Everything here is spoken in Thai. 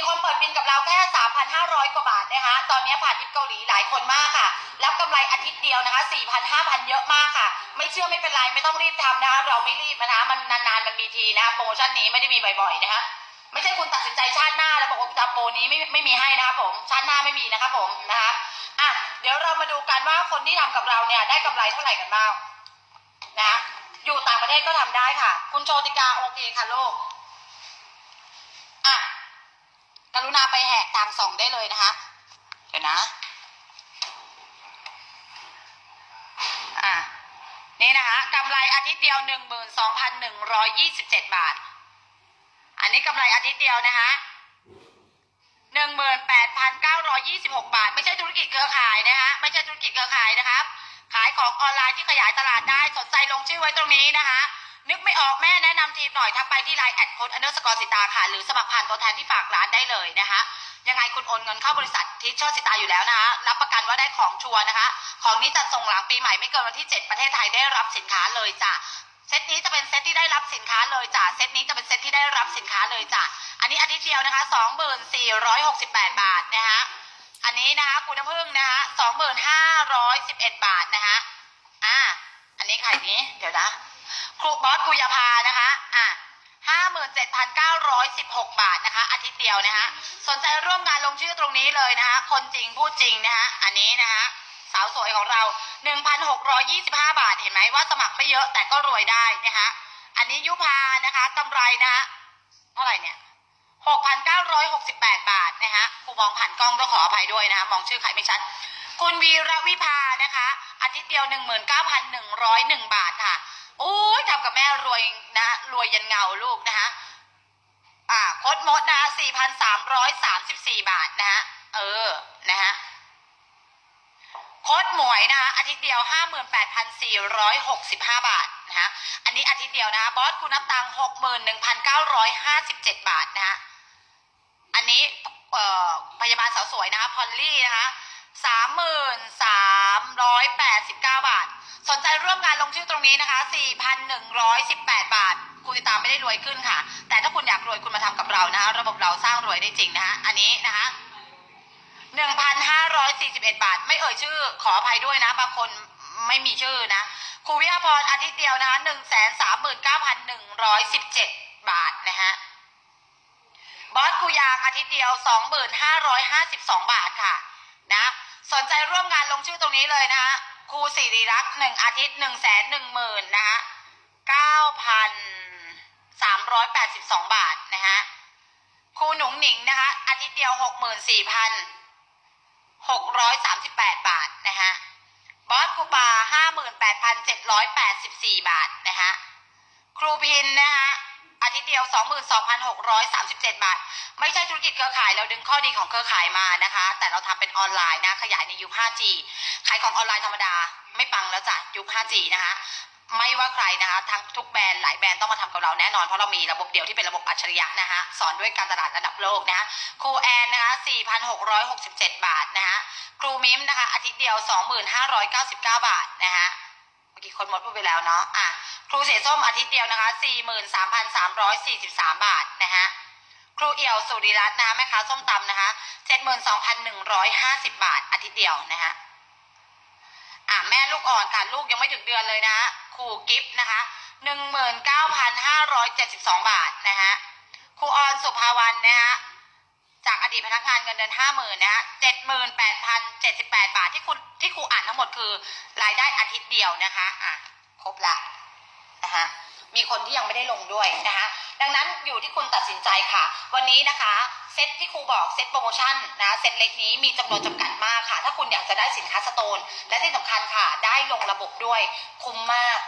มีคนเปิดบินกับเราแค่ 3,500 กว่าบาทนะคะ ตอนนี้ผ่านทิปเกาหลีหลายคนมากค่ะ รับกำไรอาทิตย์เดียวนะคะ4,000 5,000 เยอะมากค่ะ ไม่เชื่อไม่เป็นไรไม่ต้องรีบทำนะคะ เราไม่รีบนะคะ มันนานๆมันมีทีนะคะโปรโมชั่นนี้ไม่ได้มีบ่อยๆนะคะ ไม่ใช่คุณตัดสินใจชาติหน้าแล้วบอกว่าจะโปรนี้ไม่ไม่มีให้นะครับผม ชาติหน้าไม่มีนะครับผมนะคะอะเดี๋ยวเรามาดูกันว่าคนที่ทำกับเราเนี่ยได้กำไรเท่าไหร่กันบ้างนะคะอยู่ต่างประเทศก็ทำได้ค่ะ คุณโชติกาโอเคค่ะลูก อะ ก รุณาไปแหกทางสองได้เลยนะคะ เดี๋ยวนะ อะ นี่นะคะกำไรอาทิตย์เดียวหนึ่งหมื่นสองพันหนึ่งร้อยยี่สิบเจ็ดบาท อันนี้กำไรอาทิตย์เดียวนะคะหนึ่งหมื่นแปดพันเก้าร้อยี่สิบหกบาท ไม่ใช่ธุรกิจเครือข่ายนะคะไม่ใช่ธุรกิจเครือข่ายนะครับ ขายของออนไลน์ที่ขยายตลาดได้ สนใจลงชื่อไว้ตรงนี้นะคะ นึกไม่ออกแม่แนะนำทีมหน่อยทักไปที่ไลน์แอดโค้ดอันเดอร์สกอร์สิตาค่ะ หรือสมัครผ่านตัวแทนที่ฝากร้านได้เลยนะคะ ยังไงคุณโอนเงินเข้าบริษัททิชเชอร์สิตาอยู่แล้วนะคะ รับประกันว่าได้ของชัวร์นะคะ ของนี้จัดส่งหลังปีใหม่ไม่เกินวันที่ 7 ประเทศไทยได้รับสินค้าเลยจ้ะ เซตนี้จะเป็นเซตที่ได้รับสินค้าเลยจ้ะ เซตนี้จะเป็นเซตที่ได้รับสินค้าเลยจ้ะ อันนี้อาทิตย์เดียวนะคะ 2468 บาทนะคะ อันนี้นะคะคุณน้ำผึ้งนะคะ2511 บาทนะคะ อ่า อันนี้ใครนี้ เดี๋ยวนะ ครูบอสกุยภานะคะ อะ57,916บหกบาทนะคะ อาทิตย์เดียวนะคะสนใจร่วมงานลงชื่อตรงนี้เลยนะคะ คนจริงพูดจริงนะคะ อันนี้นะคะ สาวสวยของเรา1,625บห้าบาท เห็นไหมว่าสมัครไม่เยอะแต่ก็รวยได้นะคะ อันนี้ยุพานะคะกำไรนะคะเท่าไหร่เนี่ย6,968บแปดบาทนะคะครูมองผ่านกล้องต้องขออภัยด้วยนะคะ มองชื่อใครไม่ชัดคุณวีระวิภานะคะ อาทิตย์เดียว19,101บาทค่ะ โอ้ยทำกับแม่รวยนะรวยยันเงาลูกนะคะอ่าโคดมดนะคะ4,334บาทนะคะเออนะคะโคดหมวยนะคะอาทิตย์เดียว 58,465 บาทนะคะอันนี้อาทิตย์เดียวนะคะบอสคุณนับตัง61,957 บาทนะคะอันนี้เอ่อพยาบาลสาวสวยนะคะพอลลี่นะคะ 3389บาท สนใจร่วมงานลงชื่อตรงนี้นะคะ4,118บาท คุณติดตามไม่ได้รวยขึ้นค่ะ แต่ถ้าคุณอยากรวยคุณมาทำกับเรานะคะ ระบบเราสร้างรวยได้จริงนะคะ อันนี้นะคะ1,541บาท ไม่เอ่ยชื่อขออภัยด้วยนะบางคนไม่มีชื่อนะครูวิทยาพรอาทิตย์เดียวนะคะ139,117บาทนะฮะบอสกูยางอาทิตย์เดียว2,552บาทค่ะ สนใจร่วมงานลงชื่อตรงนี้เลยนะคะครูสิริรักษ์หนึ่งอาทิตย์หนึ่งแสนหนึ่งหมื่นนะคะเก้าพันสามร้อยแปดสิบสองบาทนะฮะครูหนุ่งหนิงนะคะอาทิตย์เดียวหกหมื่นสี่พันหกร้อยสามสิบแปดบาทนะฮะบอสครูปาห้าหมื่นแปดพันเจ็ดร้อยแปดสิบสี่บาทนะฮะครูพินนะคะ อาทิตย์เดียว 22,637 บาท ไม่ใช่ธุรกิจเครือข่ายเราดึงข้อดีของเครือข่ายมานะคะ แต่เราทำเป็นออนไลน์นะ ขยายในยุค 5G ขายของออนไลน์ธรรมดา ไม่ปังแล้วจ้ะยุค 5G นะคะไม่ว่าใครนะคะทั้งทุกแบรนด์หลายแบรนด์ต้องมาทำกับเราแน่นอนเพราะเรามีระบบเดียวที่เป็นระบบอัจฉริยะนะคะสอนด้วยการตลาดระดับโลกนะคะครูแอนนะคะ4,667 บาทนะคะครูมิมนะคะอาทิตย์เดียว 2599 บาทนะคะ อกี้คนหมดพูดไปแล้วเนาะอะครูเสียส้มอาทิตย์เดียวนะคะ 43,343 บาทนะคะครูเอี่ยวสุริรัตน์นะคะแม่ค้าส้มตำนะคะ 72,150 บาทอาทิตย์เดียวนะคะอะแม่ลูกอ่อนค่ะ ลูกยังไม่ถึงเดือนเลยนะครูกิฟต์นะคะ19,572 บาทนะคะครูออนสุภาวันนะคะ จากอดีตพนักงานเงินเดือนห้าหมื่นนะฮะเจ็ดหมื่นแปดพันเจ็ดสิบแปดบาทที่คุณที่ครูอ่านทั้งหมดคือ รายได้อาทิตย์เดียวนะคะอะครบละนะคะมีคนที่ยังไม่ได้ลงด้วยนะคะดังนั้นอยู่ที่คุณตัดสินใจค่ะ วันนี้นะคะเซตที่ครูบอกเซตโปรโมชั่นนะเซตเล็กนี้มีจำนวนจำกัดมากค่ะ ถ้าคุณอยากจะได้สินค้าสโตน และที่สำคัญค่ะ ได้ลงระบบด้วยคุ้มมาก